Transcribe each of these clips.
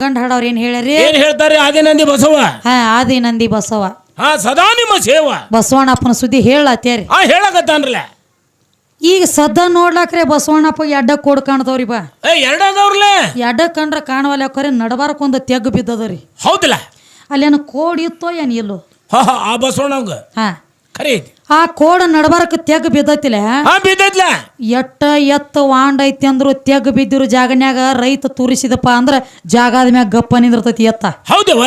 ಗಂಡ ಹಾಡವ್ರ ಏನ್ ಹೇಳ್ಯಾರಿ ಏನ್ ಹೇಳ್ತಾರೆ ಆದಿನಂದಿ ಬಸವ. ಹಾ ಆದಿ ನಂದಿ ಬಸವ. ಹಾ ಸದಾ ನಿಮ್ಮ ಸೇವ. ಬಸವಣ್ಣಪ್ಪನ ಸುದ್ದಿ ಹೇಳತ್ತೇರಿ. ಹಾ ಹೇಳಕತ್ತಾನ್ರಲ್ಲ. ಈಗ ಸದ್ದ ನೋಡ್ಲಾಕ್ರೆ ಬಸವಣ್ಣಪ್ಪ ಎಡ್ಡ ಕೋಡ್ ಕಾಣದವ್ರಿ ಬಾ. ಏ ಎಡ್ಡ ಕಂಡ್ರ ಕಾಣವಲ್ಲ ಕರೆ ನಡಬಾರಕ್ ಒಂದು ತೆಗ್ಗು ಹೌದಿಲ್ಲ ಹೌದಲ್ಲ. ಅಲ್ಲೇನು ಕೋಡ್ ಇತ್ತೋ ಏನ್ ಇಲ್ಲೋ. ಹಾ ಹಾ ಆ ಬಸವಣ್ಣಂಗ ಹಾ. ಖರೆ ಐತಿ. ಆ ಕೋಡ ನಡಬಾರಕ್ ತೆಗ್ ಬಿದ್ದೈತಿಲ್ಲ ಹಾ ಬಿದ್ದೈತ್ಲ. ಎಟ್ಟ ಎತ್ತ ವಾಂಡ್ ಐತಿ ಅಂದ್ರು ತೆಗ್ ಬಿದ್ದಿರೋ ಜಾಗನ್ಯಾಗ ರೈತ ತೂರಿಸಿದಪ್ಪ ಅಂದ್ರ ಜಾಗದ ಮ್ಯಾಗ ಗಪ್ಪ ನಿಂದಿರ್ತೈತಿ ಎತ್ತ. ಹೌದವ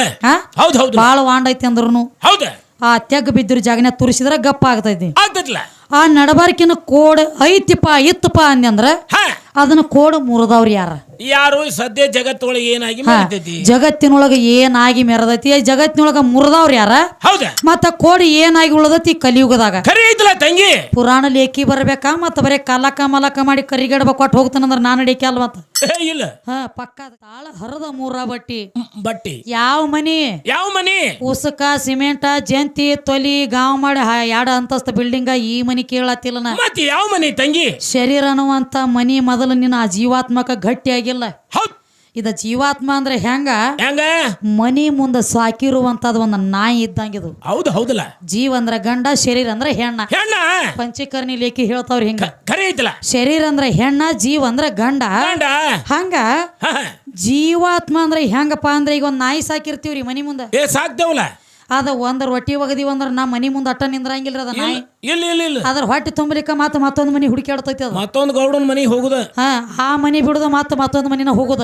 ಹೌದು ಹೌದು. ಬಾಳ ವಾಂಡ್ ಐತಿ ಅಂದ್ರು ಹೌದ. ಆ ತೆಗ್ ಬಿದ್ದಿರೋ ಜಾಗನ್ಯಾಗ ತೂರಿಸಿದ್ರ ಗಪ್ಪ ಆಗತೈತಿ. ಆ ನಡಬಾರ್ಕಿನ ಕೋಡ್ ಐತಿಪ್ಪ ಇತ್ತಪ್ಪ ಅಂದ್ರ ಅದನ್ನ ಕೋಡ್ ಮುರಿದವ್ರಿ ಯಾರ? ಯಾರು ಸದ್ಯ ಜಗತ್ತೊಳಗೆ ಏನಾಗಿ ಜಗತ್ತಿನೊಳಗ ಏನಾಗಿ ಮೆರದೈತಿ? ಜಗತ್ತಿನೊಳಗ ಮುರಿದವ್ರ ಯಾರ? ಹೌದು? ಮತ್ತ ಕೋಡ್ ಏನಾಗಿ ಉಳದೈತಿ ಕಲಿಯುಗದಾಗ? ತಂಗಿ? ಪುರಾಣ ಲೇಖಿ ಬರಬೇಕಾ? ಮತ್ತ ಬರೇ ಕಲಕ ಮಲಕ ಮಾಡಿ ಕರಿಗಡಬೇಕು ಕೊಟ್ಟು ಹೋಗ್ತಾನಂದ್ರ ನಾನು ಅಡಿಕೆ ಅಲ್ ಮತ್ತ ಇಲ್ಲ. ಹಾ ಪಕ್ಕ ತಾಳ ಹರದ ಮೂರ ಬಟ್ಟಿ. ಬಟ್ಟಿ. ಯಾವ ಮನಿ? ಯಾವ ಮನಿ? ಉಸಕ ಸಿಮೆಂಟ ಜಂತಿ ತೊಲಿ ಗಾವ್ ಮಾಡಿ ಎರಡ್ ಅಂತಸ್ತ ಬಿಲ್ಡಿಂಗ್ ಈ ಮನಿ ಕೇಳತ್ತಿಲ್ಲ ನಾ. ಮತ್ ಯಾವ ಮನಿ ತಂಗಿ? ಶರೀರ ಅನ್ನುವಂತ ಮನಿ ಮೊದಲು ನಿನ್ನ ಆ ಜೀವಾತ್ಮಕ ಗಟ್ಟಿಯಾಗಿಲ್ಲ. ಆಗಿಲ್ಲ ಇದ ಜೀವಾತ್ಮ ಅಂದ್ರೆ ಹೆಂಗ? ಹೆಂಗ? ಮನಿ ಮುಂದ ಸಾಕಿರುವಂತದ ಒಂದು ನಾಯಿ ಇದ್ದಂಗಿದು ಹೌದು ಹೌದಲ್ಲ. ಜೀವ ಅಂದ್ರ ಗಂಡ ಶರೀರ ಅಂದ್ರ ಹೆಣ್ಣ. ಹೆಣ್ಣ? ಪಂಚಕರ್ಣಿ ಲೇಖಿ ಹೇಳ್ತಾವ್ರಿ ಹಿಂಗ. ಖರೆ ಐತಲ್ಲ. ಶರೀರ ಅಂದ್ರ ಹೆಣ್ಣ ಜೀವ ಅಂದ್ರ ಗಂಡ. ಗಂಡ? ಹಂಗ. ಜೀವಾತ್ಮ ಅಂದ್ರೆ ಹೆಂಗಪ್ಪ ಅಂದ್ರೆ ಈಗ ಒಂದ್ ನಾಯಿ ಸಾಕಿರ್ತೀವ್ರಿ ಮನಿ ಮುಂದೆ. ಏ ಸಾಕ್ತೇವಲ್ಲ. ಅದ ಒಂದ್ ರೊಟ್ಟಿ ಒಗದಿವ ಅಂದ್ರ ನಾ ಮನಿ ಮುಂದೆ ಅಟ್ಟ ನಿಂದ್ರಂಗಿಲ್ಲ ಅದ ನಾಯಿ. ಇಲ್ಲ ಇಲ್ಲ ಇಲ್ಲ ಅದ್ರ ಹೊಟ್ಟೆ ತುಂಬಲಿಕ್ಕ ಮತ್ತ ಮತ್ತೊಂದ್ ಮನಿ ಹುಡುಕಾಡ್ತೈತಿ ಅದ. ಮತ್ತೊಂದು ಗೌಡನ್ ಮನಿ ಹೋಗುದ? ಹಾ ಆ ಮನಿ ಬಿಡುದ ಮತ್ತ ಮತ್ತೊಂದ್ ಮನಿನ ಹೋಗುದ.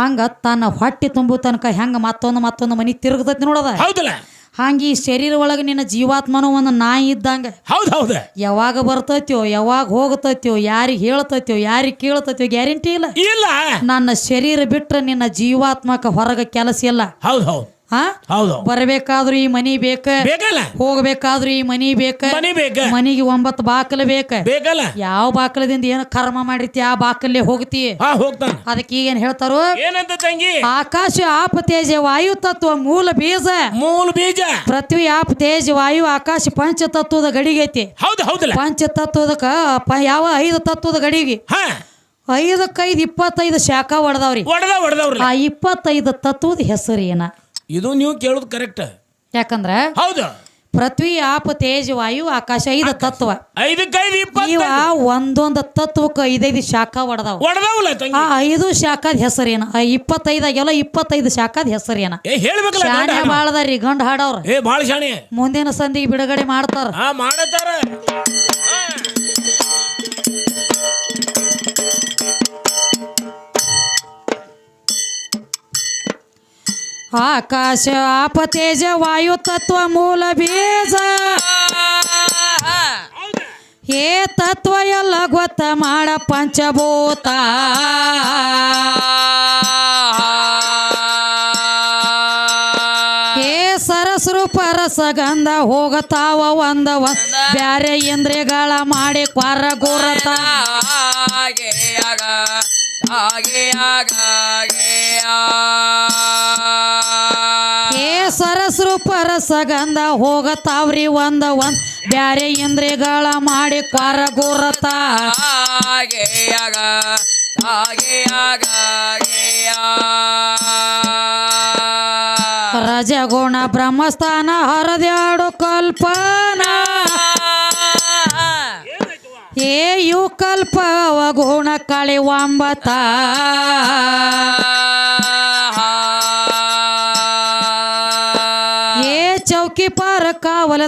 ಹಂಗ ತನ್ನ ಹೊಟ್ಟೆ ತುಂಬು ತನಕ ಹೆಂಗ ಮತ್ತೊಂದು ಮತ್ತೊಂದು ಮನಿ ತಿರುಗತೈತಿ ನೋಡದ? ಹೌದಲ್ಲ. ಹಂಗ ಈ ಶರೀರ ಒಳಗ ನಿನ್ನ ಜೀವಾತ್ಮನೂ ಒಂದು ನಾಯಿ ಇದ್ದಂಗ. ಹೌದು ಹೌದ. ಯಾವಾಗ ಬರ್ತೈತ್ಯೋ ಯಾವಾಗ ಹೋಗ್ತೈತ್ಯೋ ಯಾರಿಗೆ ಹೇಳ್ತೈತ್ಯೋ ಯಾರಿಗೆ ಕೇಳ್ತೈತ್ಯೋ ಗ್ಯಾರಂಟಿ ಇಲ್ಲ. ಇಲ್ಲ. ನನ್ನ ಶರೀರ ಬಿಟ್ರೆ ನಿನ್ನ ಜೀವಾತ್ಮಕ ಹೊರಗ ಕೆಲಸ ಇಲ್ಲ. ಹೌದು ಹೌದ್. ಹೌದು. ಬರಬೇಕಾದ್ರೂ ಈ ಮನಿ ಬೇಕ? ಬೇಕಲ್ಲ. ಹೋಗ್ಬೇಕಾದ್ರೂ ಈ ಮನಿ ಬೇಕ? ಮನಿ ಬೇಕ. ಮನಿಗೆ ಒಂಬತ್ತು ಬಾಕಲ ಬೇಕ? ಬೇಕಲ್ಲ. ಯಾವ ಬಾಕಲದಿಂದ ಏನು ಕರ್ಮ ಮಾಡಿರ್ತಿ ಆ ಬಾಕಲ್ಲೇ ಹೋಗ್ತಿ? ಹೋಗ್ತಾನ. ಅದಕ್ಕೆ ಏನ್ ಹೇಳ್ತಾರೋ? ಏನಂತ ತಂಗಿ? ಆಕಾಶ ಆಪ ತೇಜ ವಾಯು ತತ್ವ ಮೂಲ ಬೀಜ. ಮೂಲ ಬೀಜ. ಪೃಥ್ವಿ ಆಪ ತೇಜ ವಾಯು ಆಕಾಶ ಪಂಚ ತತ್ವದ ಗಡಿಗೈತಿ ಹೌದು ಹೌದಲ್ಲ. ಪಂಚ ತತ್ವದಕ್ಕ ಯಾವ ಐದು ತತ್ವದ ಗಡಿಗೆ? ಹಾ. ಐದಕ್ಕೈದು ಇಪ್ಪತ್ತೈದು ಶಾಖ ಹೊಡೆದವ್ರಿ ಆ ಇಪ್ಪತ್ತೈದು ತತ್ವದ ಹೆಸರು ಏನ ಇದು ನೀವು ಕೇಳೋದು ಕರೆಕ್ಟ್. ಯಾಕಂದ್ರ ಹೌದು. ಪೃಥ್ವಿ ಆಪ ತೇಜ ವಾಯು ಆಕಾಶ ಐದು ತತ್ವ. ಐದಕ್ಕೈದು ಇಪ್ಪತ್ತು ಇವ ಒಂದೊಂದು ತತ್ವಕ್ಕೆ ಐದೈದು ಶಾಖ ಹೊಡೆದವ ಆ ಐದು ಶಾಖದ ಹೆಸರೇನ? ಆ ಇಪ್ಪತ್ತೈದಾಗೆಲ್ಲ ಇಪ್ಪತ್ತೈದು ಶಾಖದ ಹೆಸರೇನ? ಏ ಹೇಳ್ಬೇಕಲ್ಲ ಗಂಡ. ಬಾಳದಾರಿ ಗಂಡ ಹಾಡವ್ರ. ಏ ಶಾಣೆ ಮುಂದಿನ ಸಂದಿಗೆ ಬಿಡುಗಡೆ ಮಾಡ್ತಾರ. ಹಾ ಮಾಡತಾರ. ಆಕಾಶ ಆಪ ತೇಜ ವಾಯು ತತ್ವ ಮೂಲ ಬೀಜ. ಏ ತತ್ವ ಎಲ್ಲ ಗೊತ್ತ ಮಾಡ ಪಂಚಭೂತ. ಏ ಸರಸರು ಪರಸಗಂಧ ಹೋಗತಾವ ಒಂದ ಬ್ಯಾರೆ ಇಂದ್ರಿಯಗಳ ಮಾಡಿ ಕ್ವಾರ ಗುರತ ಏ ಪರಸಗಂಧ ಹೋಗತಾವ್ರಿ ಒಂದ ಒಂದ್. ಬ್ಯಾರೆ ಇಂದ್ರಿಗಳ ಮಾಡಿ ಕ್ವಾರ ಗುರತ. ರಜಗುಣ ಬ್ರಹ್ಮಸ್ಥಾನ ಹರದ್ಯಾಡು ಕಲ್ಪನಾ. ಏ ಯು ಕಲ್ಪ ಗುಣ ಕಳಿ ಒಂಬತ್ತ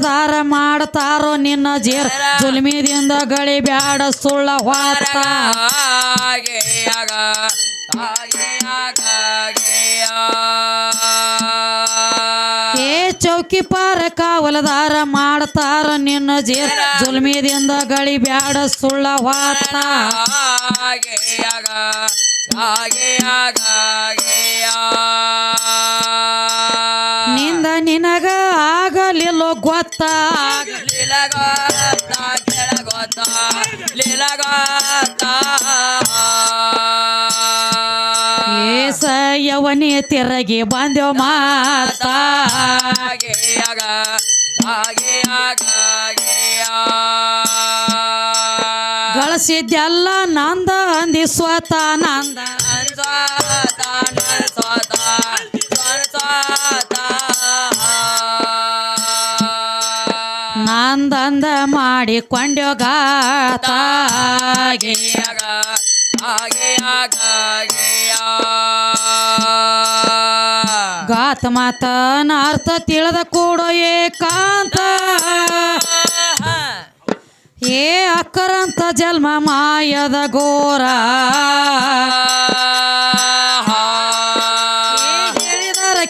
ಕಾವಲದಾರ ಮಾಡ್ತಾರೋ ನಿನ್ನ ಜೇರ್? ಜುಲ್ಮಿದಿಂದ ಗಳಿ ಬ್ಯಾಡ ಸುಳ್ಳ ಏ ಚೌಕಿ ಪಾರ ಕಾವಲದಾರ ಮಾಡ್ತಾರ ನಿನ್ನ ಜೇರ್? ಜುಲ್ಮಿದಿಂದ ಗಳಿ ಬ್ಯಾಡ ಸುಳ್ಳ ಹೊತ್ತ ನಿನಗ ಆಗಲಿಲ್ಲ ಗೊತ್ತ? ಏಸ ಯವನಿ ತಿರಗಿ ಬಂದೆವ್ ಮಾತ. ಗಳಿಸಿದ್ದೆಲ್ಲ ನಂದ ಅಂದಿ ಸ್ವತ ನಂದ. ಕೊಂಡ್ಯೋ ಗಾತಾಗೆ ಗಾತ ಮಾತನ ಅರ್ಥ ತಿಳಿದ ಕೂಡ ಏಕಾಂತ. ಏ ಅಕ್ಕರಂತ ಜನ್ಮ ಮಾಯದ ಗೋರ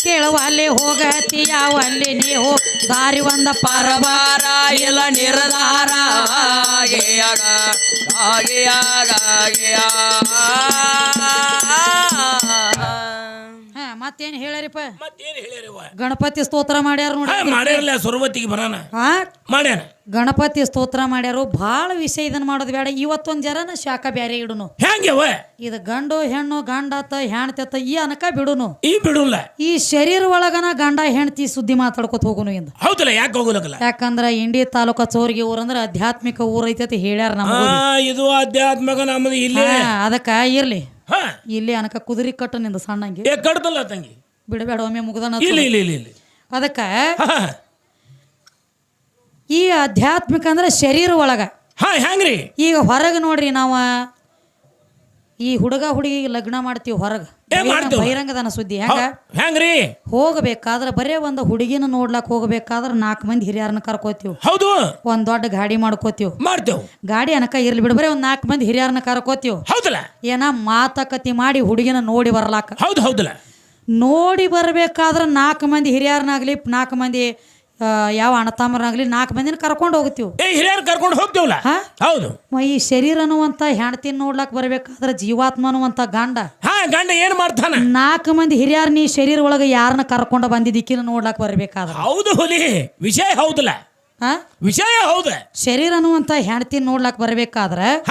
ಹೇಳಿದರ ಕೇಳುವ ಅಲ್ಲಿ ನೀವು ದಾರಿ ಒಂದ ಪರಬಾರ ಇಲ್ಲ ನಿರ್ಧಾರ ಹಾ ಮತ್ತೇನ್ ಹೇಳ್ಯಾರಿಪ್ಪ? ಮತ್ತೇನ್ ಗಣಪತಿ ಸ್ತೋತ್ರ ಮಾಡ್ಯಾರ ನೋಡಿ ಮಾಡ್ಯಾರಲ್ಲ ಹಾ? ಮಾಡ್ಯಾನ? ಗಣಪತಿ ಸ್ತೋತ್ರ ಮಾಡ್ಯಾರು ಬಹಳ ವಿಷಯ ಇದನ್ನ ಮಾಡೋದು ಬೇಡ. ಇವತ್ತೊಂದ್ ಜರನ ಶಾಖ ಬ್ಯಾರೆ ಇಡುನು. ಹೆಂಗ್ಯವ ಇದು ಗಂಡು ಹೆಣ್ಣು ಗಂಡಾತ ಹೆಣ್ತತ್ತ ಈ ಅನಕ ಬಿಡುನು. ಈ ಬಿಡುಲ್ಲ. ಈ ಶರೀರ ಒಳಗನ ಗಂಡ ಹೆಣ್ತಿ ಸುದ್ದಿ ಮಾತಾಡ್ಕೊತ ಹೋಗುನು ಇಂದ. ಹೌದಲ್ಲ ಯಾಕೆ ಹೋಗುಲಕಲ್ಲ ಯಾಕಂದ್ರ ಇಂಡಿ ತಾಲೂಕ ಚೋರ್ಗಿ ಊರಂದ್ರ ಆಧ್ಯಾತ್ಮಿಕ ಊರ್ ಐತಿ ಹೇಳ್ಯಾರ ನಮ್ಮ ಇದು ಆಧ್ಯಾತ್ಮಿಕ ನಮ್ಮದು ಇಲ್ಲಿ. ಅದಕ್ಕ ಇರ್ಲಿ. ಇಲ್ಲಿ ಅನಕ ಕುದುರಿ ಕಟ್ಟ ನಿಂದ ಸಣ್ಣಂಗಿ ಏ ಕಡ್ದಲ್ಲ ತಂಗಿ. ಬಿಡಬೇಡ ಒಮ್ಮೆ ಮುಗ್ದನ ಇಲ್ಲಿ ಇಲ್ಲಿ ಇಲ್ಲಿ ಇಲ್ಲಿ. ಅದಕ್ಕ ಈ ಆಧ್ಯಾತ್ಮಿಕ ಅಂದ್ರೆ ಶರೀರ ಒಳಗ. ಹಾ ಹೆಂಗ್ರಿ ಈಗ ಹೊರಗೆ ನೋಡ್ರಿ ನಾವು ಈ ಹುಡುಗ ಹುಡುಗಿ ಲಗ್ನ ಮಾಡ್ತೀವಿ ಹೊರಗ. ಏ, ಮಾಡ್ತೀವಿ. ಬಹಿರಂಗದನ ಸುದ್ದಿ. ಹೆಂಗ? ಹೆಂಗ್ರಿ? ಹೋಗಬೇಕಾದ್ರೆ ಬರೇ ಒಂದು ಹುಡುಗಿನ ನೋಡ್ಲಾಕ್ ಹೋಗ್ಬೇಕಾದ್ರೆ ನಾಲ್ಕು ಮಂದಿ ಹಿರಿಯರನ್ನ ಕರ್ಕೋತೀವಿ. ಹೌದು. ಒಂದ್ ದೊಡ್ಡ ಗಾಡಿ ಮಾಡ್ಕೋತೀವಿ. ಮಾಡ್ತೇವ್. ಗಾಡಿ ಅನಕ ಇರ್ಲಿ ಬಿಡು ಬರೇ ಒಂದ್ ನಾಲ್ಕು ಮಂದಿ ಹಿರಿಯರನ್ನ ಕರ್ಕೋತೀವಿ. ಹೌದಲ್ಲ? ಏನ ಮಾತಕತಿ ಮಾಡಿ ಹುಡುಗಿನ ನೋಡಿ ಬರ್ಲಾಕ. ಹೌದು ಹೌದಲ್ಲ? ನೋಡಿ ಬರ್ಬೇಕಾದ್ರೆ ನಾಲ್ಕು ಮಂದಿ ಹಿರಿಯರನ್ನಾಗ್ಲಿ ನಾಲ್ಕು ಮಂದಿ ಯಾವ ಅಣ್ಣತಮ್ಮರಾಗ್ಲಿ ನಾಲ್ಕು ಮಂದಿನ ಕರ್ಕೊಂಡು ಹೋಗ್ತೀವಿ. ಹಿರಿಯರ್ ಕರ್ಕೊಂಡು ಹೋಗ್ತೀವಲ್ಲ? ಹೌದು. ಮ ಈ ಶರೀರ ಅನ್ನುವಂಥ ಹೆಣ್ತಿನ ನೋಡ್ಲಾಕ್ ಬರ್ಬೇಕಾದ್ರೆ ಜೀವಾತ್ಮ ಅನ್ನುವಂಥ ಗಂಡ. ಗಂಡ ಏನ್ ಮಾಡ್ತಾನೆ? ನಾಲ್ಕು ಮಂದಿ ಹಿರಿಯರ್ ನೀ ಶರೀರ ಒಳಗೆ ಯಾರನ್ನ ಕರ್ಕೊಂಡು ಬಂದಿದ್ದಕ್ಕಿನ ನೋಡ್ಲಾಕ್ ಬರ್ಬೇಕಾದ್ರೆ. ಹೌದು ಹುಲಿ ವಿಷಯ ಹೌದಲ್ಲ? ಆ? ವಿಷಯ ಹೌದ. ಶರೀರ ಅನ್ನುವಂತ ಹೆಂಡತಿ ನೋಡ್ಲಾಕ್ ಬರ್ಬೇಕಾದ್ರೆ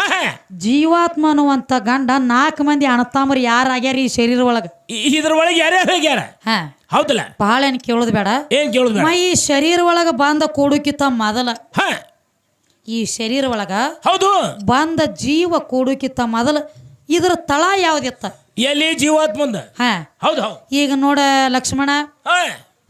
ಜೀವಾತ್ಮ ಅನ್ನುವಂತ ಗಂಡ ನಾಲ್ಕು ಮಂದಿ ಅಣ್ಣತಾಮರು ಯಾರು ಆಗ್ಯಾರ ಈ ಶರೀರ ಒಳಗೆ? ಇ- ಇದ್ರ ಒಳಗೆ ಯಾರ್ಯಾರು ಹೋಗ್ಯಾರ? ಹಾ. ಹೌದಲ್ಲ? ಬಹಳ ಏನ್ ಕೇಳೋದು ಬೇಡ. ಏನ್ ಕೇಳುದ ಈ ಶರೀರ ಒಳಗ ಬಂದ ಕೂಡುಕಿತ ಮೊದಲ. ಹಾ. ಈ ಶರೀರ ಒಳಗ ಹೌದು. ಬಂದ ಜೀವ ಕೂಡುಕಿತ ಮೊದಲ. ಇದ್ರ ತಳ ಯಾವ್ದಿತ್ತ? ಎಲ್ಲಿ ಜೀವಾತ್ಮಂದ ಹಾ. ಹೌದು ಹೌದು. ಈಗ ನೋಡ ಲಕ್ಷ್ಮಣ ಹಾ.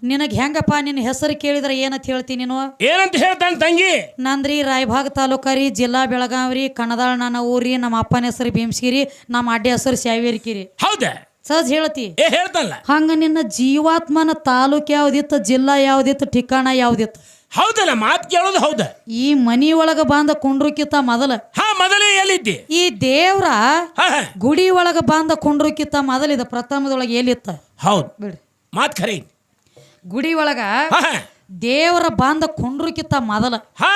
ನಿನಗೆ ಹೆಂಗಪ್ಪ ನಿನ್ನ ಹೆಸರು ಕೇಳಿದ್ರೆ ಏನಂತ ಹೇಳ್ತೀನಿ ನೀನು? ಏನಂತ ಹೇಳ್ತಾನ ತಂಗಿ? ನಂದ್ರಿ ರಾಯಭಾಗ ತಾಲೂಕಾರಿ ಜಿಲ್ಲಾ ಬೆಳಗಾವ್ರಿ ಕಣದಾಳ ನನ್ನ ಊರಿ ನಮ್ಮ ಅಪ್ಪನ ಹೆಸರು ಭೀಮಸಿರಿ ನಮ್ಮ ಅಡ್ಡಿ ಹೆಸರು ಸ್ಯಾವೇರಿಕಿರಿ ಹೌದಾ? ಸಹಜ ಹೇಳ್ತಿ. ಏ ಹೇಳ್ತಾನಲ್ಲ. ಹಂಗ ನಿನ್ನ ಜೀವಾತ್ಮನ ತಾಲೂಕ್ ಯಾವ್ದಿತ್ತು ಜಿಲ್ಲಾ ಯಾವ್ದಿತ್ತು ಠಿಕಾಣ ಯಾವ್ದಿತ್ತು? ಹೌದಲ್ಲ ಮಾತು ಕೇಳೋದು ಹೌದ? ಈ ಮನಿ ಒಳಗ ಬಂದ ಕುಂಡ್ರಕ್ಕಿಂತ ಮೊದಲ. ಹಾ ಮೊದಲೇ ಎಲ್ಲಿದ್ದಿ? ಈ ದೇವ್ರ ಹಾ ಹಾ. ಗುಡಿ ಒಳಗ ಬಂದ ಕುಂಡ್ರಕ್ಕಿಂತ ಮೊದಲ ಇದು ಪ್ರಥಮದೊಳಗೆ ಎಲ್ಲಿತ್ತ? ಹೌದು. ಬಿಡ್ರಿ ಮಾತು ಖರೆ. ಗುಡಿ ಒಳಗ ಹಾ ದೇವರ ಬಂದ ಕುಂಡ್ರಕ್ಕಿಂತ ಮೊದಲ. ಹಾ.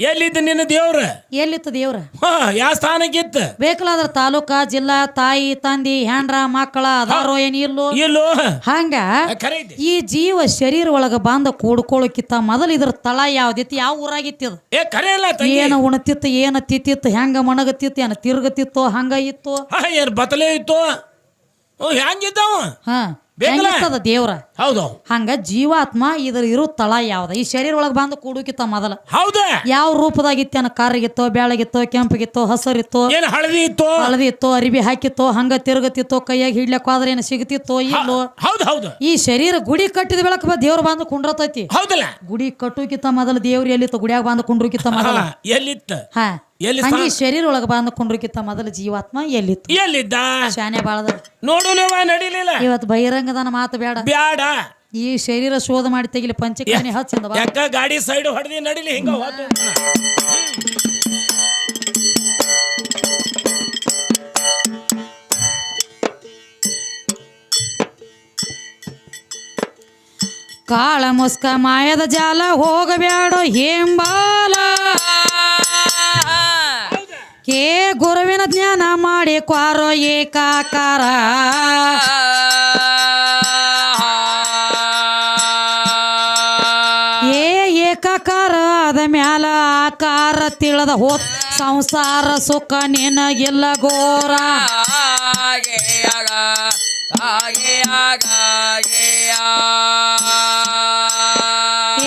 ಎಲ್ಲಿದ್ದ ನಿನ್ನ ದೇವ್ರ? ಎಲ್ಲಿತ್ತು ದೇವ್ರ? ಹಾ ಯಾವ ಸ್ಥಾನಕ್ಕಿತ್ತ? ಬೇಕಲಾದ್ರ ತಾಲೂಕಾ ಜಿಲ್ಲಾ ತಾಯಿ ತಂದಿ ಹ್ಯಾಂಡ್ರ ಮಕ್ಕಳ ಅದಾರೋ ಏನ್ ಇಲ್ಲೋ? ಇಲ್ಲೋ? ಹಂಗ ಖರೆ ಐತಿ ಈ ಜೀವ ಶರೀರ ಒಳಗ ಬಂದ ಕೂಡ್ಕೊಳ್ಳೋಕಿತ್ತ ಮೊದಲು ಇದ್ರ ತಳ ಯಾವ್ದಿತ್ತು? ಯಾವ ಊರಾಗಿತ್ತಿದ ಏ ಕರೆ ಇಲ್ಲ ತಂಗಿ. ಏನ ಉಣತಿತ್ತು ಏನ ತಿತ್ತಿತ್ತು ಹೆಂಗ ಮಣಗತಿತ್ತು ಏನ ತಿರ್ಗತಿತ್ತು ಹಂಗ ಇತ್ತು? ಹಾ ಏನ್ ಬತಲೆ ಇತ್ತು? ಹೆಂಗಿದ್ದಾವ? ಹಾ? ಹೆಂಗಿರ್ತದ ದೇವ್ರ? ಹೌದು. ಹಂಗ ಜೀವಾತ್ಮ ಇದ್ರ ಇರೋ ತಳ ಯಾವ್ದ? ಈ ಶರೀರ ಒಳಗ ಬಂದು ಕೂಡುಕಿತ್ತ ಮೊದಲ. ಹೌದ? ಯಾವ ರೂಪದಾಗಿತ್ತೇನ? ಕಾರಿಗಿತ್ತೋ ಬೆಳಗಿತ್ತೋ ಕೆಂಪಗಿತ್ತೋ ಹಸರಿತ್ತೋ? ಏನ್ ಹಳದಿ ಇತ್ತು? ಹಳದಿ ಇತ್ತು ಅರಿವಿ ಹಾಕಿತ್ತೋ ಹಂಗ ತಿರುಗತಿತ್ತೋ ಕೈಯಾಗ ಹಿಡ್ಲಕ್ ಹೋದ್ರೆ ಏನು ಸಿಗತಿತ್ತೋ ಇಲ್ಲೋ? ಹೌದು ಹೌದು. ಈ ಶರೀರ ಗುಡಿ ಕಟ್ಟಿದ ಬೆಳಕ ದೇವ್ರ ಬಂದು ಕುಂಡ್ರತೈತಿ. ಹೌದಲ್ಲ? ಗುಡಿ ಕಟ್ಟುಕಿತ್ತ ಮೊದಲ ದೇವ್ರ ಎಲ್ಲಿತ್ತು? ಗುಡಿಯಾಗ ಬಂದು ಕುಂಡ್ರುಕಿತ್ತ ಮೊದಲ? ಎಲ್ಲಿತ್ತ? ಹಾ. ಎಲ್ಲಿ ಹಂಗ ಶರೀರ ಒಳಗ ಬಂದು ಕುಂಡ್ರುಕಿತ್ತ ಮೊದಲ ಜೀವಾತ್ಮ ಎಲ್ಲಿತ್ತು? ಎಲ್ಲಿದ್ದ? ಶಾನೆ ಬಾಳದ. ನೋಡುಲೇವ ನಡಿಲಿಲ್ಲ. ಇವತ್ತು ಬಹಿರಂಗದನ ಮಾತು ಬೇಡ ಬೇಡ ಈ ಶರೀರ ಶೋಧ ಮಾಡಿ ತೆಗಿಲಿ ಪಂಚ ಹಚ್ಚಿಂದ ಯಾಕ ಗಾಡಿ ಸೈಡ್ ಹೊಡೆದಿ ನಡಿಲಿ ಹಿಂಗ. ಕಾಳ ಮುಸ್ಕ ಮಾಯದ ಜಾಲ ಹೋಗಬೇಡ ಹೇಂಬಾಲ. ಕೇ ಗುರುವಿನ ಜ್ಞಾನ ಮಾಡಿ ಕ್ವಾರೋ ಏಕಾಕಾರ. ಏ ಏಕಾಕಾರ ಅದ ಮ್ಯಾಲ ಆಕಾರ ತಿಳದ ಹೋತ್ ಸಂಸಾರ ಸುಖ ನಿನಗಿಲ್ಲ ಘೋರ.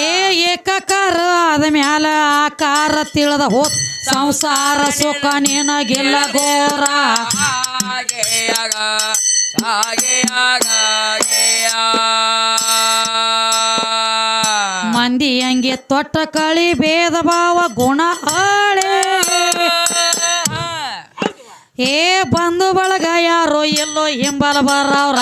ಏ ಏಕಾಕಾರ ಆದ ಮ್ಯಾಲ ಆಕಾರ ತಿಳದ ಹೋತ್ ಸಂಸಾರ ಸುಖ ನಿನಗಿಲ್ಲ ಘೋರ ಮಂದಿ ಹಂಗೆ ಹೀಗೆ ತೊಟ್ಟ ಕಳಿ ಭೇದ ಭಾವ ಗುಣ ಹಾಳೆ. ಏ ಬಂಧು ಬಳಗ ಯಾರೋ ಎಲ್ಲೋ ಹಿಂಬಲ ಬರವ್ರ.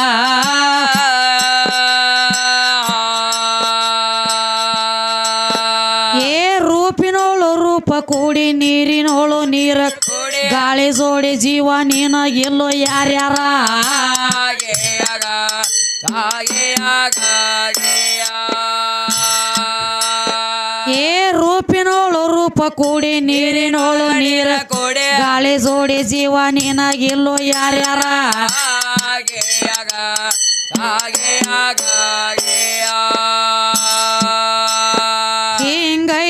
ನೀರಿನೋಳು ನೀರ ಗಾಳಿ ಜೋಡಿ ಜೀವ ನೀನ ಎಲ್ಲೋ ಯಾರ್ಯಾರ? ಏ ರೂಪಿನೋಳು ರೂಪ ಕೂಡಿ ನೀರಿನೋಳು ನೀರ ಕೊಡೆ. ಗಾಳಿ ಜೋಡಿ ಜೀವ ನೀನ ಎಲ್ಲೋ ಯಾರ್ಯಾರ?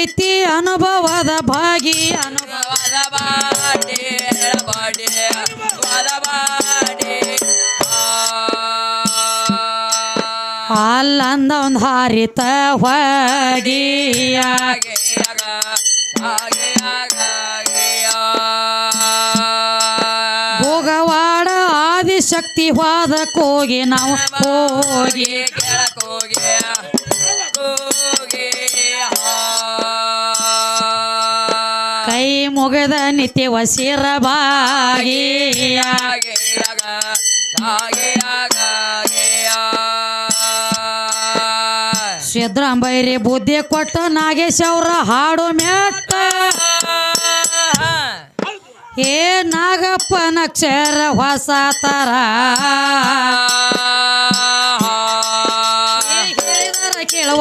ಹಿಂಗೈತಿ ಅನುಭವದ ಭಾಗಿ. ಅನುಭವದ ಬಾಡಿ ಅಲ್ಲಂದ ಒಂದು ಹಾರಿತ ಹೊಗಿಯ ಭೋಗವಾಡ ಆದಿಶಕ್ತಿ ಹೋದ ಕೋಗಿ ನಾವು ಹೋಗಿ. ಮುಗದ ನಿತ್ಯ ವಸಿರ ಬಾಗಿಯ ಸಿದ್ರಾಂಬೈರಿ ಬುದ್ಧಿ ಕೊಟ್ಟು ನಾಗೇಶ್ ಅವ್ರ ಹಾಡು ಮೆಟ್ಟ. ಏ ನಾಗಪ್ಪ ನಕ್ಷರ ಹೊಸ ತರ.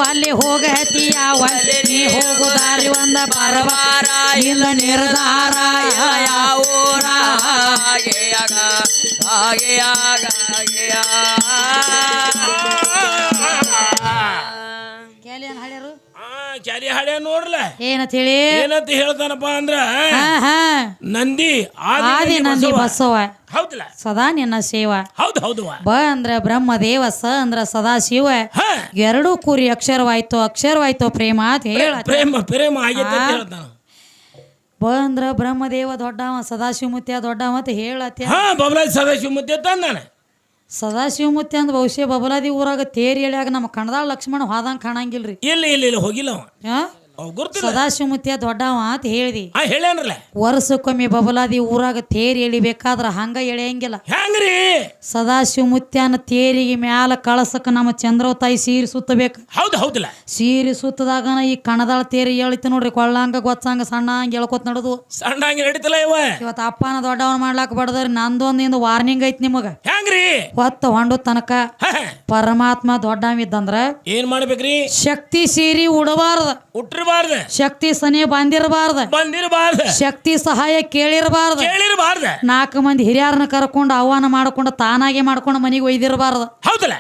ಅಲ್ಲಿ ಹೋಗತಿಯ ಯಾವ ನೀ ಹೋಗು ದಾರಿ ಒಂದ ಬರಬಾರ ಇಲ್ಲ ನಿರ್ಧಾರ ಯಾವೂರ ಕೇಳಿ ಕ್ಯಾರಿ ಹಾಡೆ ನೋಡ್ಲ? ಏನಂತ ಹೇಳಿ? ಏನಂತ ಹೇಳ್ತಾನಪ್ಪ ಅಂದ್ರ ನಂದಿ ಆದಿ ನಂದಿ ಬಸವ. ಹೌದಿಲ್ಲ ಸದಾ ನಿನ್ನ ಶಿವ ಹೌದು ಹೌದು ಬ ಅಂದ್ರ ಬ್ರಹ್ಮದೇವ ಸ ಅಂದ್ರ ಸದಾ ಶಿವ ಎರಡು ಕೂರಿ ಅಕ್ಷರವಾಯ್ತು ಅಕ್ಷರವಾಯ್ತು ಪ್ರೇಮ ಅಂತ ಹೇಳ. ಪ್ರೇಮ ಪ್ರೇಮ ಆಗೈತೆ ಅಂತ ಹೇಳ್ತಾನ. ಬ ಅಂದ್ರ ಬ್ರಹ್ಮದೇವ ದೊಡ್ಡವ ಸದಾಶಿವಮೂರ್ತಿಯ ದೊಡ್ಡವ ಅಂತ ಹೇಳತ್ತೆ ಹಾ ಬಬಲಾಜ್ ಸದಾಶಿವ ಮುದ್ದೆ ತಂದಾನೆ ಸದಾಶಿವಮೂರ್ತಿ ಅಂದ್ರೆ ಬಹುಶಃ ಬಬಲಾದಿ ಊರಾಗ ತೇರಿ ಎಳ್ಯಾಗ ನಮ್ಮ ಕಣದಾಳ ಲಕ್ಷ್ಮಣ ಹೋದಂಗ ಕಾಣಂಗಿಲ್ರಿ ಇಲ್ಲ ಇಲ್ಲ ಇಲ್ಲ ಹೋಗಿಲ್ಲ ಅವ ಆ? ಗುರ್ತಿಲ್ಲ. ದೊಡ್ಡವ ಅಂತ ಹೇಳಿದಿ. ವರ್ಷಕ್ಕೊಮ್ಮೆ ಬಬಲಾದಿ ಊರಾಗ ತೇರಿ ಎಳಿಬೇಕಾದ್ರ ಹಂಗ ಎಳೆಯಂಗಿಲ್ಲ. ಹೆಂಗ್ರಿ? ಸದಾಶಿವಮುತ್ಯನ ತೇರಿಗೆ ಮ್ಯಾಲ ಕಳಸಕ್ಕ ನಮ್ಮ ಚಂದ್ರವ ತಾಯಿ ಸೀರೆ ಸುತ್ತಬೇಕು. ಹೌದು ಹೌದಿಲ್ಲ. ಸೀರೆ ಸುತ್ತದಾಗನ ಈ ಕಣದಾಳ ತೇರಿ ಎಳಿತು ನೋಡ್ರಿ ಕೊಳ್ಳಂಗ ಗೊತ್ತಂಗ ಸಣ್ಣ ಹಂಗ ಎಳ್ಕೊತ್ ನಡದು. ಸಣ್ಣ ಹಂಗೆ ನಡೀತಲ್ಲ ಇವ. ಇವತ್ತು ಅಪ್ಪನ ದೊಡ್ಡವನ್ ಮಾಡ್ಲಾಕ ಬಡದ್ರಿ ನಂದೊಂದಿಂದ ವಾರ್ನಿಂಗ್ ಐತಿ ನಿಮಗ. ಹೆಂಗ್ರಿ? ಹೊತ್ತ ಹೊಂಡು ತನಕ ಪರಮಾತ್ಮ ದೊಡ್ಡವ ದೊಡ್ಡವಿದ್ದಂದ್ರ ಏನ್ ಮಾಡ್ಬೇಕ್ರಿ? ಶಕ್ತಿ ಸೀರಿ ಉಡಬಾರ್ದ. ಉಟ್ಟಿರ್ಬಾರ್ದ ಶಕ್ತಿ ಸನಿ ಬಂದಿರಬಾರ್ದ. ಬಂದಿರಬಾರ್ದ. ಶಕ್ತಿ ಸಹಾಯ ಕೇಳಿರಬಾರ್ದ. ಕೇಳಿರಬಾರ್ದ. ನಾಲ್ಕು ಮಂದಿ ಹಿರಿಯರನ್ನ ಕರ್ಕೊಂಡು ಆಹ್ವಾನ ಮಾಡ್ಕೊಂಡು ತಾನಾಗೆ ಮಾಡ್ಕೊಂಡು ಮನೆಗೆ ಒಯ್ದಿರಬಾರ್ದ. ಹೌದಲ್ಲ?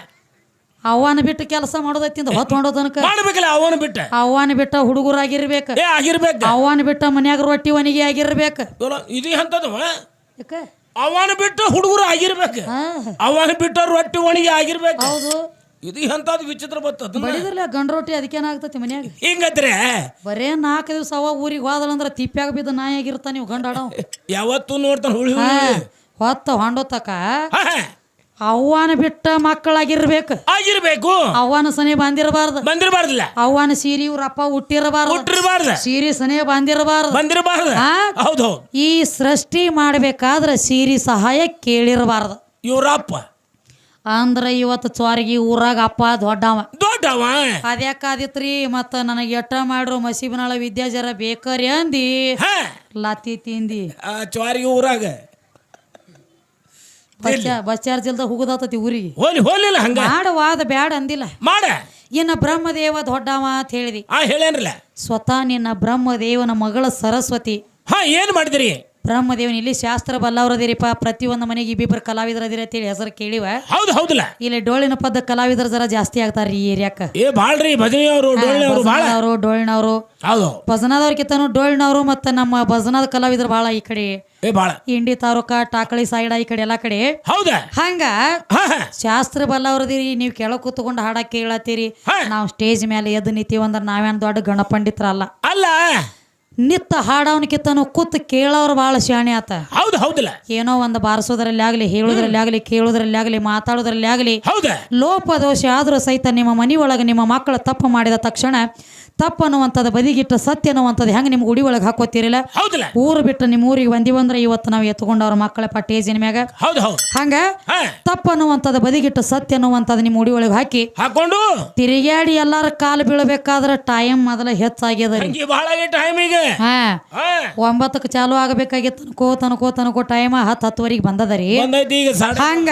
ಆಹ್ವಾನ ಬಿಟ್ಟು ಕೆಲಸ ಮಾಡೋದಕ್ಕಿಂತ ಹೊತ್ತು ಹೊಂಡೋ ತನಕ ಮಾಡ್ಬೇಕಲ್ಲ ಅವನು ಬಿಟ್ಟ? ಆಹ್ವಾನ ಬಿಟ್ಟ ಹುಡುಗರಾಗಿರ್ಬೇಕು ಏ ಆಗಿರ್ಬೇಕು. ಆಹ್ವಾನ ಬಿಟ್ಟ ಮನ್ಯಾಗ ರೊಟ್ಟಿ ಒಣಗಿ ಆಗಿರ್ಬೇಕು. ಇದು ಎಂತದವ? ಯಾಕ? ಅವನ ಬಿಟ್ಟು ಹುಡುಗರು ಆಗಿರ್ಬೇಕು. ಬಿಟ್ಟ ಬಿಟ್ಟು ರೊಟ್ಟಿ ಒಣಗಿ ಆಗಿರ್ಬೇಕು. ಹೌದು. ಇದು ಎಂಥದ್ದು ವಿಚಿತ್ರ ಬರ್ತದ ಬಡಿದ್ರಲ್ಲ ಗಂಡ ರೊಟ್ಟಿ ಅದಕ್ಕೇನಾಗ್ತತಿ ಮನ್ಯಾಗ? ಹಿಂಗತ್ರೆ ಬರೇ ನಾಲ್ಕು ದಿವಸ ಅವ ಊರಿಗೆ ಹೋದಳಂದ್ರ ತಿಪ್ಪ್ಯಾಗ ಬಿದ್ದು ಬಿದ್ದ ಆಗಿರ್ತಾನ ನೀವು ಗಂಡ ಯಾವತ್ತು ಯಾವತ್ತೂ ನೋಡ್ತಾನೆ ಹುಳಿ ಹೊತ್ತ ಹೊಂಡೋತಕ. ಅವ್ವಾನ ಬಿಟ್ಟ ಮಕ್ಕಳಾಗಿರ್ಬೇಕು. ಆಗಿರ್ಬೇಕು. ಅವ್ವಾನ ಸನಿ ಬಂದಿರಬಾರ್ದು. ಬಂದಿರಬಾರ್ದಿಲ್ಲ. ಅವ್ವಾನ ಸೀರಿ ಇವ್ರಪ್ಪ ಹುಟ್ಟಿರಬಾರ್ದು ಹುಟ್ಟಿರಬಾರ್ದ ಸೀರಿ ಸನೇ ಬಂದಿರಬಾರ್ದು. ಬಂದಿರಬಾರ್ದು. ಹೌದು. ಈ ಸೃಷ್ಟಿ ಮಾಡ್ಬೇಕಾದ್ರ ಸೀರಿ ಸಹಾಯ ಕೇಳಿರಬಾರ್ದು. ಇವ್ರಪ್ಪ ಅಂದ್ರ ಇವತ್ತು ಚ್ವಾರಿಗೆ ಊರಾಗ ಅಪ್ಪ ದೊಡ್ಡವ. ದೊಡ್ಡವ? ಅದ್ಯಾಕಾದಿತ್ರಿ ಮತ್ತ ನನಗೆ ಎಟ್ಟ ಮಾಡ್ರು ಮಸೀಬನಾಳ ವಿದ್ಯಾ ಜರ ಬೇಕರಿ ಅಂದಿ. ಹಾ! ಲತ್ತಿ ತಿಂದಿ. ಚ್ವಾರಿಗೆ ಊರಾಗ. ಬಸ್ ಚಾರ್ಜ್ ಇಲ್ದ ಹೋಗುದಾತತಿ ಊರಿಗೆ. ಹೋಲಿ ಹೋಲಿಲ್ಲ ಹಂಗ? ಮಾಡವಾದ ಬ್ಯಾಡ ಅಂದಿಲ್ಲ. ಮಾಡ. ಇನ್ನ ಬ್ರಹ್ಮದೇವ ದೊಡ್ಡವ ಅಂತ ಹೇಳಿದಿ. ಆ ಹೇಳೇನ್ರಲ್ಲ? ಸ್ವತಃ ನಿನ್ನ ಬ್ರಹ್ಮದೇವನ ಮಗಳ ಸರಸ್ವತಿ. ಹಾ ಏನ್ ಮಾಡಿದ್ರಿ? ಬ್ರಹ್ಮದೇವನ ಇಲ್ಲಿ ಶಾಸ್ತ್ರ ಬಲ್ಲವರದಿರಿಪ್ಪ ಪ್ರತಿಯೊಂದು ಮನೆಗೆ ಇಬ್ಬಿಬ್ಬರು ಕಲಾವಿದರದಿರಿ ಅಂತೇಳಿ ಹೆಸರು ಕೇಳಿವ. ಹೌದು ಹೌದಲ್ಲ. ಇಲ್ಲಿ ಡೋಳಿನ ಪದ ಕಲಾವಿದರು ಜರ ಜಾಸ್ತಿ ಆಗ್ತಾರ್ರಿ ಈ ಏರಿಯಾಕ. ಏ ಬಾಳ್ರಿ ಭಜನಿ ಅವರು ಬಾಳ. ಭಜನದವರು ಡೋಳಿನವರು. ಹೌದು. ಭಜನದವ್ರಕಿಂತನೂ ಡೋಳಿನವರು ಮತ್ತೆ ನಮ್ಮ ಭಜನಾದ ಕಲಾವಿದರು ಬಹಳ ಈ ಕಡೆ. ಏ ಬಾಳ. ಇಂಡಿ ತಾಲೂಕ ಟಾಕಳಿ ಸೈಡ ಈ ಕಡೆ ಎಲ್ಲಾ ಕಡೆ. ಹೌದಾ? ಹಂಗ ಶಾಸ್ತ್ರ ಬಲ್ಲವರದಿರಿ ನೀವು ಕೆಳಗೆ ಕೂತ್ಕೊಂಡು ಹಾಡಕ್ ಕೇಳತ್ತೀರಿ. ನಾವು ಸ್ಟೇಜ್ ಮೇಲೆ ಎದ್ದು ನಿಂತೀವಂದ್ರ ನಾವೇನು ದೊಡ್ಡ ಗಣಪಂಡಿತ್ರಲ್ಲ. ಅಲ್ಲ. ನಿತ್ತ ಹಾಡವನಕಿತ್ತನು ಕೂತ್ ಕೇಳೋರು ಭಾಳ ಶಾಣೆ ಆತ. ಹೌದು ಹೌದಿಲ್ಲ. ಏನೋ ಒಂದು ಬಾರಿಸೋದ್ರಲ್ಲಿ ಆಗಲಿ ಹೇಳೋದ್ರಲ್ಲಿ ಆಗಲಿ ಕೇಳೋದ್ರಲ್ಲಿ ಆಗಲಿ ಮಾತಾಡೋದ್ರಲ್ಲಿ ಆಗಲಿ ಲೋಪ ಲೋಪದೋಷ ಆದ್ರೂ ಸಹಿತ ನಿಮ್ಮ ಮನೆಯೊಳಗೆ ನಿಮ್ಮ ಮಕ್ಕಳು ತಪ್ಪು ಮಾಡಿದ ತಕ್ಷಣ ತಪ್ಪು ಅನ್ನುವಂಥದ್ದು ಬದಿಗಿಟ್ಟು ಸತ್ಯ ಅನ್ನುವಂಥದ್ದು ಹೆಂಗೆ ನಿಮ್ಗೆ ಉಡಿ ಒಳಗೆ ಹಾಕೋತಿರಲಿಲ್ಲ ಹೌದಲ್ಲ. ಊರು ಬಿಟ್ಟು ನಿಮ್ಮ ಊರಿಗೆ ಬಂದಿವಂದ್ರೆ ಇವತ್ತು ನಾವು ಎತ್ಕೊಂಡು ಅವ್ರ ಮಕ್ಕಳ ಪಟ್ಟೇಜಿನ ಮ್ಯಾಗ. ಹೌದು ಹೌದು. ಹಂಗ ಹಾ. ತಪ್ಪು ಅನ್ನುವಂಥದ್ದು ಬದಿಗಿಟ್ಟು ಸತ್ಯ ಅನ್ನುವಂಥದ್ದು ನಿಮ್ಮ ಉಡಿ ಒಳಗೆ ಹಾಕಿ ಹಾಕೊಂಡು. ತಿರುಗಾಡಿ ಎಲ್ಲಾರ ಕಾಲು ಬೀಳಬೇಕಾದ್ರೆ ಟೈಮ್ ಮೊದಲ ಹೆಚ್ಚಾಗ್ಯದ ರೀ. ಹಂಗೆ ಬಹಳ ಟೈಮಿಗೆ ಹಾ. ಹಾ. ಒಂಬತ್ತಕ್ಕೆ ಚಾಲು ಆಗಬೇಕಾಗಿತ್ತು ತನಕೋ ತನಕೋ ತನಕೋ ಟೈಮ್ ಹತ್ತು ಹತ್ತುವರೆಗೆ ಬಂದದ ರೀ. ಬಂದೈತಿ ಈಗ ಸಾಡ. ಹಂಗ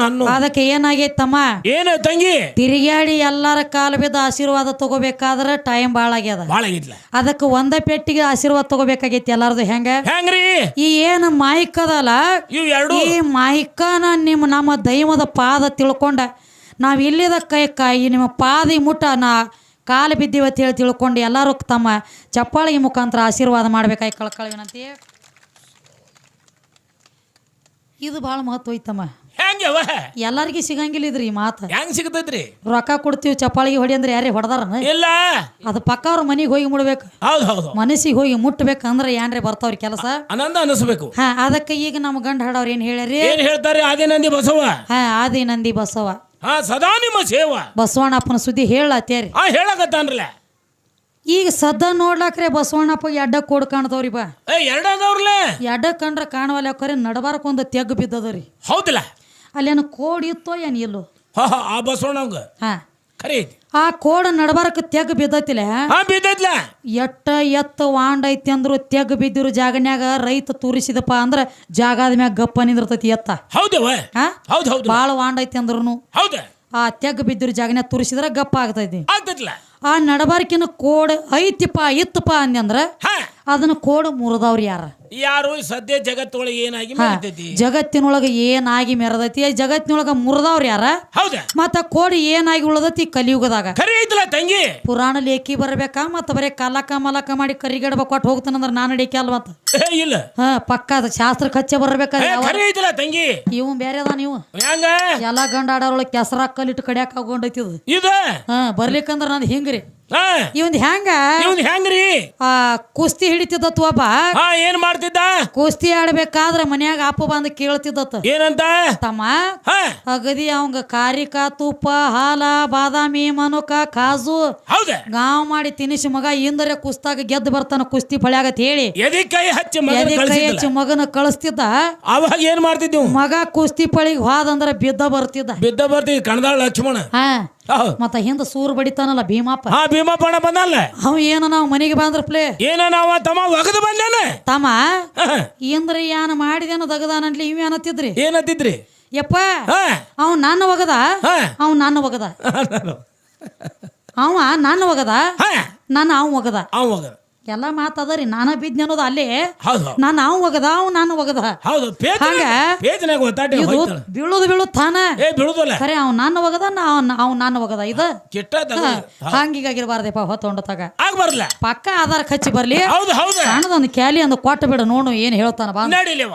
ಹ್ಮ್ ಅದಕ್ಕೆ ಏನಾಗೈತಮ್ಮ? ಏನು ತಂಗಿ? ತಿರುಗಾಡಿ ಎಲ್ಲಾರ ಕಾಲು ಬಿದ್ದ ಆಶೀರ್ವಾದ ತಗೋಬೇಕಾದ್ರೆ ಟೈಮ್ ಭಾಳ ಆಗ್ಯದ. ಭಾಳ ಆಗಿದ್ಲ. ಅದಕ್ಕೆ ಒಂದ ಪೆಟ್ಟಿಗೆ ಆಶೀರ್ವಾದ ತಗೋಬೇಕಾಗೈತಿ ಎಲ್ಲಾರದು ಹೆಂಗ? ಹೆಂಗ್ರಿ? ಈ ಏನು ಮಾಯಿಕ್ ಅದಲ್ಲ ಇವ್ ಎರಡು. ಈ ಮಾಯಿಕನ ನಿಮ್ಮ ನಮ್ಮ ದೈವದ ಪಾದ ತಿಳ್ಕೊಂಡ ನಾವು ಇಲ್ಲಿದ ಕೈ ಕಾಯಿ ನಿಮ್ಮ ಪಾದಿ ಮುಟ್ಟ ನಾ ಕಾಲು ಬಿದ್ದೀವಿ ಅಂತ ಹೇಳಿ ತಿಳ್ಕೊಂಡು ಎಲ್ಲರೂ ತಮ್ಮ ಚಪ್ಪಾಳಿಗೆ ಮುಖಾಂತರ ಆಶೀರ್ವಾದ ಮಾಡ್ಬೇಕಾಗಿ ಕಳ್ಕಳಿ ವಿನಂತಿ ಇದು ಭಾಳ ಮಹತ್ವ ಐತಮ್ಮ. ಹೆಂಗವ ಎಲ್ಲರಿಗೂ ಸಿಗಂಗಿಲ್ಲ ಇದ್ರಿ ಈ ಮಾತು. ಹೆಂಗ್ ಸಿಗತೈತ್ರಿ? ರೊಕ್ಕ ಕೊಡ್ತೀವಿ ಚಪ್ಪಾಳಿಗೆ ಹೊಡಿ ಅಂದ್ರೆ ಯಾರೇ ಹೊಡೆದಾರ? ಇಲ್ಲ. ಅದು ಪಕ್ಕ ಅವ್ರ ಮನೆಗೆ ಹೋಗಿ ಮುಡ್ಬೇಕು ಹೌದು ಹೌದು. ಮನಸ್ಸಿಗೆ ಹೋಗಿ ಮುಟ್ಬೇಕಂದ್ರೆ ಏನ್ರಿ ಬರ್ತಾವ್ರಿ ಕೆಲಸ? ಆನಂದ ಅನಿಸ್ಬೇಕು. ಹಾ ಅದಕ್ಕೆ ಈಗ ನಮ್ಮ ಗಂಡ ಹಾಡವ್ರು ಏನು ಹೇಳ್ಯಾರಿ? ಏನ್ ಹೇಳ್ತಾರೆ? ಆದಿ ನಂದಿ ಬಸವ. ಹಾ ಆದಿ ನಂದಿ ಬಸವ. ಹಾ ಸದಾ ನಿಮ್ಮ ಸೇವಾ. ಬಸವಣ್ಣಪ್ಪನ ಸುದ್ದಿ ಹೇಳತ್ತೇರಿ. ಹಾ ಹೇಳಕತ್ತಾನ್ರಲ್ಲ. ಈಗ ಸದ್ದ ನೋಡ್ಲಾಕ್ರೆ ಬಸವಣ್ಣಪ್ಪ ಎಡ್ಡ ಕೋಡ್ ಕಾಣ್ತಾವ್ರಿ ಬಾ. ಏ ಎಡ್ಡ ಕಂಡ್ರ ಕಾಣವಲ್ಲ ಕರೆ ನಡಬಾರಕ್ ಒಂದು ತೆಗ್ ಬಿದ್ದದರಿ. ಹೌದಿಲ್ಲ. ಅಲ್ಲೇನು ಕೋಡ್ ಇತ್ತೋ ಏನು ಇಲ್ಲೋ? ಹಾ ಹಾ ಆ ಬಸವಣ್ಣಂಗ ಹಾ. ಖರೆ ಐತಿ. ಆ ಕೋಡ್ ನಡಬಾರಕ್ ತೆಗ್ ಬಿದ್ದೈತಿಲ್ಲ ಹಾ ಬಿದ್ದೈತ್ಲ. ಎಟ್ಟ ಎತ್ತ ವಾಂಡ್ ಐತಿ ಅಂದ್ರು ತೆಗ್ ಬಿದ್ದಿರೋ ಜಾಗನ್ಯಾಗ ರೈತ ತೂರಿಸಿದಪ್ಪ ಅಂದ್ರ ಜಾಗದ ಮ್ಯಾಗ ಗಪ್ಪ ನಿಂದಿರ್ತೈತಿ ಎತ್ತ. ಹೌದವ ಹಾ? ಹೌದು ಹೌದು. ಭಾಳ ವಾಂಡ್ ಐತಿ ಅಂದ್ರು ಹೌದ. ಆ ತೆಗ್ ಬಿದ್ದಿರೋ ಜಾಗನ್ಯಾಗ ತೂರಿಸಿದ್ರ ಗಪ್ಪ ಆಗ್ತೈತಿ. ಆಗ್ತೈತ್ಲ. ಆ ನಡಬಾರಕಿನ ಕೋಡ್ ಐತಿಪ್ಪ ಇತ್ತಪ್ಪ ಅಂದ್ರೆ ಹಾ. ಅದನ್ನ ಕೋಡ್ ಮುರಿದವ್ರು ಯಾರ? ಯಾರು ಸದ್ಯ ಜಗತ್ತೊಳಗೆ ಏನಾಗಿ ಜಗತ್ತಿನೊಳಗೆ ಏನಾಗಿ ಮೆರದೈತಿ? ಜಗತ್ತಿನೊಳಗ ಮುರಿದವ್ರು ಯಾರ? ಹೌದ? ಮತ್ತ ಕೋಡ್ ಏನಾಗಿ ಉಳದೈತಿ ಕಲಿಯುಗದಾಗ? ತಂಗಿ? ಪುರಾಣ ಲೇಖಿ ಬರ್ಬೇಕಾ? ಮತ್ತ ಬರೀ ಕಲಕ ಮಲಕ ಮಾಡಿ ಕರಿಗಡಬ ಕೊಟ್ಟು ಹೋಗ್ತಾನಂದ್ರ ನಾನು ಅಡಿಕೆ ಅಲ್ವಾ ಮತ್ತ ಇಲ್ಲ. ಹಾ ಪಕ್ಕ ಅದ ಶಾಸ್ತ್ರ ಕಚ್ಚೆ ಬರಬೇಕ ತಂಗಿ? ಇವ್ ಬೇರೆ ಅದ ನೀವು ಎಲ್ಲ ಗಂಡ ಆಡೋರೊಳಗೆ ಕೆಸರ ಕಲ್ಲಿಟ್ಟು ಕಡಿಯಾಕ ಆಗೊಂಡೈತಿ ಇದು. ಹಾ ಬರ್ಲಿಕ್ಕಂದ್ರ ನಾನು ಹಿಂಗ್ರಿ. ಇವಂದ್ ಹೆಂಗ ಇವನ್ ಹೆಂಗ್ರಿ ಆ ಕುಸ್ತಿ ಹಿಡಿತಿದ್ದತ್ ಒಬ್ಬ. ಹಾ ಏನ್ ಮಾಡ್ತಿದ್ದ? ಕುಸ್ತಿ ಆಡ್ಬೇಕಾದ್ರ ಮನ್ಯಾಗ ಅಪ್ಪ ಬಂದು ಕೇಳ್ತಿದ್ದತ್. ಏನಂತ? ತಮ್ಮ ಅಗದಿ ಅವಂಗ ಕಾರಿಕ ತುಪ್ಪ ಹಾಲ ಬಾದಾಮಿ ಮನುಕ ಕಾಜು ಹೌದ? ಗಾವ್ ಮಾಡಿ ತಿನಿಸಿ ಮಗ ಇಂದರೆ ಕುಸ್ತಾಗ ಗೆದ್ದು ಬರ್ತಾನ ಕುಸ್ತಿ ಫಳ್ಯಾಗತ್ ಹೇಳಿ. ಎದಿ ಕೈ ಹಚ್ಚಿ ಮಗನ ಎದೆ ಕೈ ಕಳ್ಸಿದ್ಲ. ಹಚ್ಚಿ ಮಗನ ಕಳಿಸ್ತಿದ್ದ. ಅವಾಗ ಏನ್ ಮಾಡ್ತಿದ್ದೀವ್ ಮಗ ಕುಸ್ತಿ ಪಳಿಗೆ ಹೋದಂದ್ರ ಬಿದ್ದ ಬರ್ತಿದ್ದ. ಬಿದ್ದ ಬರ್ತಿದ್ ಕಣದಾಳ ಲಕ್ಷ್ಮಣ. ಮತ್ತ ಹಿಂದ ಸೂರ್ ಬಡಿತಾನಲ್ಲ ಭೀಮಪ್ಪ ಹಾ ಭೀಮಪ್ಪಣ ಬಂದಲ್ಲ ಅವ ಏನ ನಾವು ಮನೆಗೆ ಬಂದ್ರ ಪ್ಲೇ? ಏನ ನಾವ ತಮ್ಮ ಒಗದು ಬಂದೇನ. ತಮ್ಮ? ಏನ್ರಿ ಏನ ಯಾನ ಮಾಡಿದೇನ ದಗದಾನನ್ಲಿ ಇವ್ ಏನತ್ತಿದ್ರಿ? ಏನತ್ತಿದ್ರಿ? ಯಪ್ಪ ಅವ್ ನನ್ನ ಒಗದ? ಅವ್ ನನ್ನ ಒಗದ. ಅವ ನನ್ನ ಒಗದ? ನನ್ನ ನಾನು ಅವ್ ಒಗದ. ಅವ್ ಒಗದ. ಎಲ್ಲ ಮಾತದರಿ ನಾನ ಬಿದ್ನಿ ಅನ್ನೋದು ಅಲ್ಲೇ. ಹೌದು. ನಾನು ಅವ್ ಒಗದ ಅವ್ ನಾನು ಒಗದ. ಹೌದು ಹಂಗ? ಒತ್ತಾಟಿ ಇದು. ಬೀಳುದು ಬೀಳುದು ತಾನ. ಏ ಬಿಡುದಲ್ಲ ಖರೆ ಅವ್ ನಾನು ಒಗದ ನಾ ಅವ್ ನಾನು ಒಗದ. ಇದ ಕೆಟ್ಟ ಹಂಗೀಗಾಗಿರ್ಬಾರ್ದಪ್ಪ ಹೊತ್ತೊಂಡ ತಗ ಆಗ್ಬಾರ್ಲ ಪಕ್ಕ ಆಧಾರ ಕಚ್ಚಿ ಬರ್ಲಿ. ಹೌದು ಹೌದು. ಸಣ್ಣದೊಂದು ಕ್ಯಾಲಿ ಒಂದು ಕೊಟ್ಟು ಬಿಡು ನೋಡು ಏನ್ ಹೇಳ್ತಾನ ಬಾ. ನಡಿಲಿವ.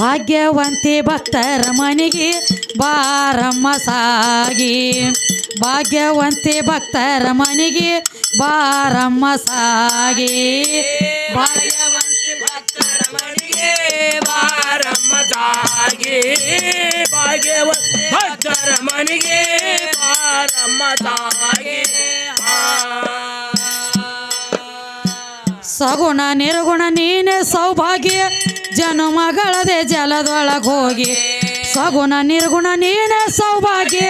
ಭಾಗ್ಯವಂತೆ ಭಕ್ತರ ಮನೆಗೆ ಬಾರಮ್ಮ ಸಾಗಿ. ಭಾಗ್ಯವಂತೆ ಭಕ್ತರ ಮನೆಗೆ ಬಾರಮ್ಮ ಸಾಗಿ. ಭಾಗ್ಯವಂತಿ ಭಕ್ತರ ಮನೆಗೆ ಬಾರಮ್ಮ ಸಾಗಿ. ಭಾಗ್ಯವಂತಿ ಭಕ್ತರ ಮನೆಗೆ ಬಾರಮ್ಮ ಸಾಗಿ. ಸಗುಣ ನಿರ್ಗುಣ ನೀನೆ ಸೌಭಾಗ್ಯ ಜನುಮಗಳದೆ ಜಲದೊಳಗೆ ಹೋಗಿ. ಸಗುಣ ನಿರ್ಗುಣ ನೀನೆ ಸೌಭಾಗ್ಯ.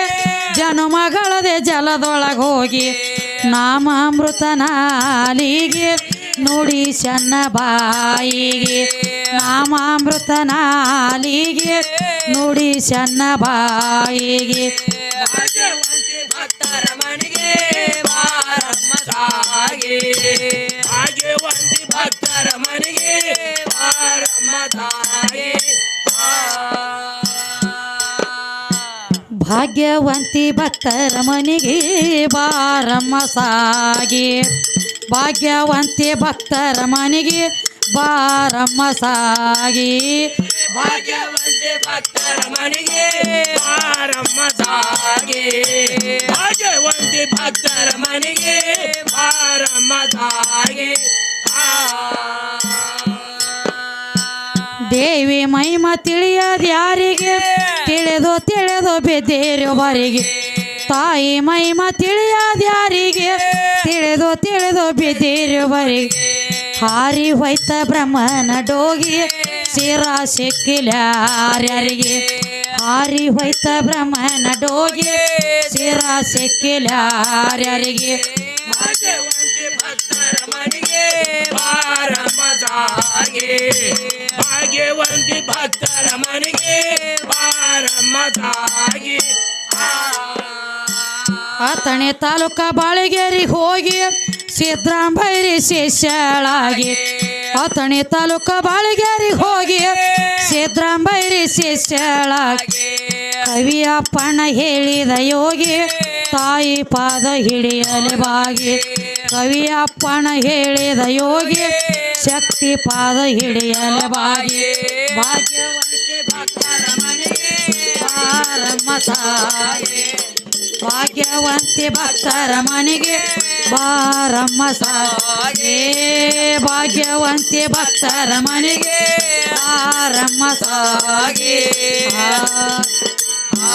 ಜನುಮಗಳದೆ ಜಲದೊಳಗೆ ಹೋಗಿ. ನಾಮಾಮೃತ ನಾಲಿಗೆ ನುಡಿ ಚೆನ್ನ ಬಾಯಿಗೆ. ನಾಮಾಮೃತ ನಾಲಿಗೆ ನುಡಿ ಚೆನ್ನ ಬಾಯಿಗೆ. ಭಾಗ್ಯವಂತಿ ಭಕ್ತರ ಮನೆಗೆ ಬಾರಮ್ಮ ಸಾಗಿ. ಭಾಗ್ಯವಂತಿ ಭಕ್ತರ ಮನೆಗೆ ಬಾರಮ್ಮ ಸಾಗಿ. ಭಾಗ್ಯವಂತಿ ಭಕ್ತರ ಮನೆಗೆ ಬಾರಮ್ಮ ಸಾಗಿ. ಭಾಗ್ಯವಂತೆ ಭಕ್ತರ ಮನೆಗೆ ಬಾರಮ್ಮ ಸಾಗಿ. ದೇವಿ ಮಹಿಮ ತಿಳಿಯದ ಯಾರಿಗೆ? ತಿಳಿದು ತಿಳಿದು ಬಿದ್ದಿರುವರಿಗೆ ತಾಯಿ ಮಹಿಮ ತಿಳಿಯದ ಯಾರಿಗೆ? ತಿಳಿದು ತಿಳಿದು ಬಿದ್ದಿರುವರಿಗೆ ಹಾರಿ ಹೋಯ್ತ ಬ್ರಹ್ಮನ ಡೋಗಿ, ಶಿರ ಸಿಕ್ಕಿಲ್ಯಾರ್ಯಾರಿಗೆ ಹಾರಿ ಹೋಯ್ತ ಬ್ರಹ್ಮನ ಡೋಗಿ, ಶಿರ ಸಿಕ್ಕಿಲ್ಯಾರ್ಯಾರಿಗೆ ಭಾಗ್ಯವಂತೆ ಭಕ್ತರ ಮನೆಗೆ ಬಾರಮ್ಮ ಸಾಗೆ ಭಾಗ್ಯವಂತೆ ಭಕ್ತರ ಮನೆಗೆ ಬಾರಮ್ಮ ಆ. ತಣೆ ತಾಲೂಕ ಬಾಳಿಗೇರಿಗೆ ಹೋಗಿ ಸಿದ್ರಾಂಬೈರಿ ಶಿಷ್ಯಳಾಗಿ. ತಣೆ ತಾಲೂಕ ಹೋಗಿ ಶಿಷ್ಯಳಾಗಿ. ಕವಿಯಪ್ಪನ ಹೇಳಿದ ಯೋಗಿ ತಾಯಿ ಪಾದ ಹಿಡಿಯಲು ಬಾಗಿ. ಕವಿಯಪ್ಪನ ಹೇಳಿದ ಯೋಗಿ ಶಕ್ತಿ ಪಾದ ಹಿಡಿಯಲೆ ಬಾಗಿ. ಭಾಗ್ಯವಂತೆ ಭಕ್ತರ ಮನೆಗೆ ಬಾರಮ್ಮ ಸಾಗೆ ಭಾಗ್ಯವಂತಿ ಭಕ್ತರ ಮನೆಗೆ ಬಾರಮ್ಮ ಸಾಗೆ ಭಾಗ್ಯವಂತಿ ಭಕ್ತರ ಮನೆಗೆ ಬಾರಮ್ಮ ಆ, ಆ,